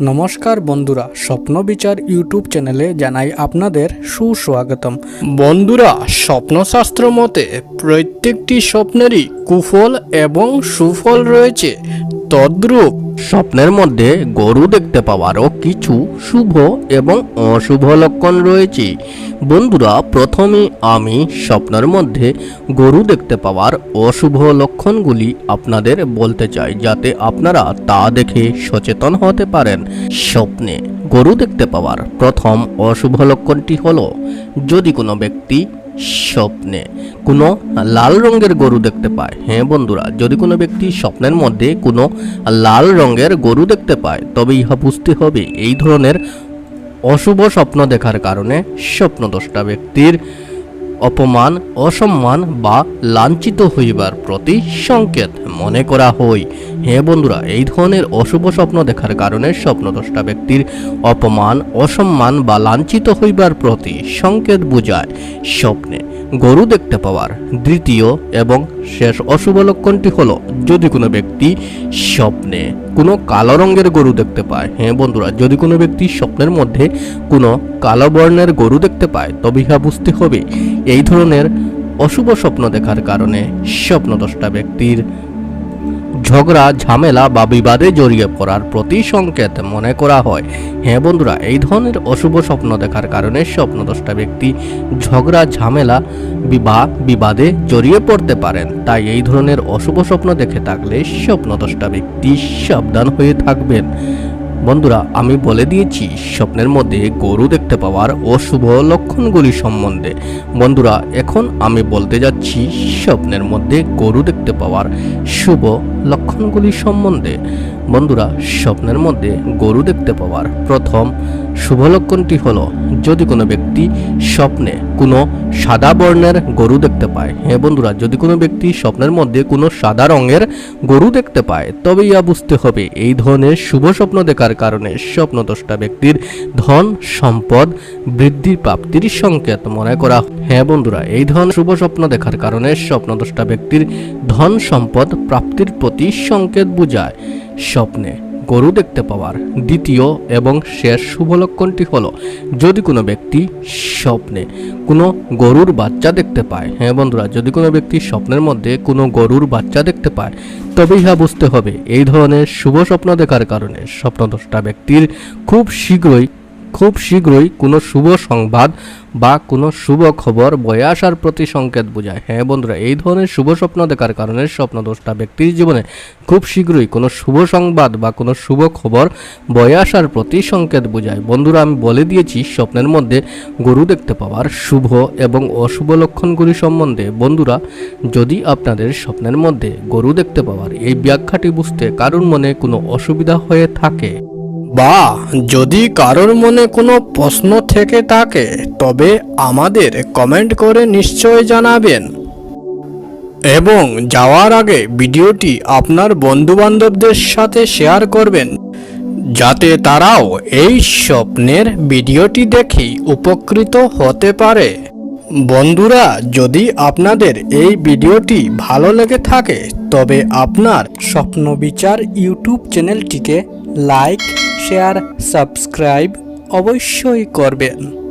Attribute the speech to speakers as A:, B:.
A: নমস্কার বন্ধুরা, স্বপ্ন বিচার ইউটিউব চ্যানেলে জানাই আপনাদের সুস্বাগতম। বন্ধুরা, স্বপ্নশাস্ত্র মতে প্রত্যেকটি স্বপ্নেরই কুফল এবং সুফল রয়েছে। তদ্রূপ
B: স্বপ্নের মধ্যে গরু দেখতে পাওয়ারও কিছু শুভ এবং অশুভ লক্ষণ রয়েছে। বন্ধুরা, প্রথমে আমি স্বপ্নের মধ্যে গরু দেখতে পাওয়ার অশুভ লক্ষণগুলি আপনাদের বলতে চাই, যাতে আপনারা তা দেখে সচেতন হতে পারেন। স্বপ্নে গরু দেখতে পাওয়ার প্রথম অশুভ লক্ষণটি হলো, যদি কোনো ব্যক্তি স্বপ্নে। কোনো লাল রঙের গরু দেখতে পায়। হ্যাঁ বন্ধুরা, যদি কোনো ব্যক্তি স্বপ্নের মধ্যে কোনো লাল রঙের গরু দেখতে পায় তবে ইহা বুঝতে হবে এই ধরনের অশুভ স্বপ্ন দেখার কারণে স্বপ্নদ্রষ্টা ব্যক্তির অপমান, অসম্মান বা লাঞ্ছিত হইবার প্রতি সংকেত মনে করা হয় হ্যাঁ বন্ধুরা, এই ধরনের অশুভ স্বপ্ন দেখার কারণে স্বপ্নদ্রষ্টা ব্যক্তির অপমান, অসম্মান বা লাঞ্ছিত হইবার প্রতি সংকেত বোঝায় স্বপ্নে। গরু দেখতে পাওয়ার দ্বিতীয় এবং শেষ অশুভ লক্ষণটি হলো, যদি কোনো ব্যক্তি স্বপ্নে কোনো কালো রঙের গরু দেখতে পায় হ্যাঁ বন্ধুরা, যদি কোনো ব্যক্তি স্বপ্নের মধ্যে কোনো কালো বর্ণের গরু দেখতে পায় তবে ইহা বুঝতে হবে এই ধরনের অশুভ স্বপ্ন দেখার কারণে স্বপ্নদ্রষ্টা ব্যক্তির ঝগড়া, ঝামেলা বা বিবাদে জড়িয়ে পড়ার প্রতি সংকেত মনে করা হয়। হ্যাঁ বন্ধুরা, এই ধরনের অশুভ স্বপ্ন দেখার কারণে স্বপ্নদ্রষ্টা ব্যক্তি ঝগড়া, ঝামেলা বিবাহ বিবাদে জড়িয়ে পড়তে পারেন। তাই এই ধরনের অশুভ স্বপ্ন দেখে থাকলে স্বপ্নদ্রষ্টা ব্যক্তি সাবধান হয়ে থাকবেন। বন্ধুরা, আমি বলে দিয়েছি, স্বপ্নের মধ্যে গরু দেখতে পাওয়ার অশুভ লক্ষণগুলি সম্বন্ধে। বন্ধুরা, এখন আমি বলতে যাচ্ছি, স্বপ্নের মধ্যে গরু দেখতে পাওয়ার শুভ লক্ষণগুলি সম্বন্ধে। বন্ধুরা, স্বপ্নের মধ্যে গরু দেখতে পাওয়ার প্রথম শুভ লক্ষণটি হলো, যদি কোনো ব্যক্তি স্বপ্নে কোনো সাদা বর্ণের গরু দেখতে পায়। হ্যাঁ বন্ধুরা, যদি কোনো ব্যক্তি স্বপ্নের মধ্যে কোনো সাদা রঙের গরু দেখতে পায় তবে ইয়া বুঝতে হবে। এই ধরনের শুভ স্বপ্ন দেখার কারণে স্বপ্নদ্রষ্টা ব্যক্তির ধন, সম্পদ বৃদ্ধি প্রাপ্তির সংকেত মনে করা হয়। বন্ধুরা, এই ধরনের শুভ স্বপ্ন দেখার কারণে স্বপ্নদ্রষ্টা ব্যক্তির ধন, সম্পদ প্রাপ্তির প্রতি সংকেত বোঝায়। স্বপ্নে গরু দেখতে পাওয়ার দ্বিতীয় এবং শেষ শুভ লক্ষণটি হল, যদি কোনো ব্যক্তি স্বপ্নে কোনো গরুর বাচ্চা দেখতে পায় হ্যাঁ বন্ধুরা, যদি কোনো ব্যক্তি স্বপ্নের মধ্যে কোনো গরুর বাচ্চা দেখতে পায় তবে ইহা বুঝতে হবে, এই ধরনের শুভ স্বপ্ন দেখার কারণে স্বপ্নদ্রষ্টা ব্যক্তির খুব শীঘ্রই খুব শীঘ্রই কোনো শুভ সংবাদ বা কোনো শুভ খবর বয়ে আসার প্রতি সংকেত বোঝায়। হ্যাঁ বন্ধুরা, এই ধরনের শুভ স্বপ্ন দেখার কারণে স্বপ্নদোষটা ব্যক্তির জীবনে খুব শীঘ্রই কোনো শুভ সংবাদ বা কোনো শুভ খবর বয়ে আসার প্রতি সংকেত বোঝায়। বন্ধুরা, আমি বলে দিয়েছি, স্বপ্নের মধ্যে গরু দেখতে পাওয়ার শুভ এবং অশুভ লক্ষণগুলি সম্বন্ধে। বন্ধুরা, যদি আপনাদের স্বপ্নের মধ্যে গরু দেখতে পাওয়ার এই ব্যাখ্যাটি বুঝতে কারুর মনে কোনো অসুবিধা হয়ে থাকে?
A: বা যদি কারোর মনে কোনো প্রশ্ন থেকে থাকে, তবে আমাদের কমেন্ট করে নিশ্চয় জানাবেন। এবং যাওয়ার আগে ভিডিওটি আপনার বন্ধুবান্ধবদের সাথে শেয়ার করবেন, যাতে তারাও এই স্বপ্নের ভিডিওটি দেখে উপকৃত হতে পারে। বন্ধুরা, যদি আপনাদের এই ভিডিওটি ভালো লেগে থাকে, তবে আপনার স্বপ্ন বিচার ইউটিউব চ্যানেলটিকে লাইক শেয়ার সাবস্ক্রাইব অবশ্যই করবেন।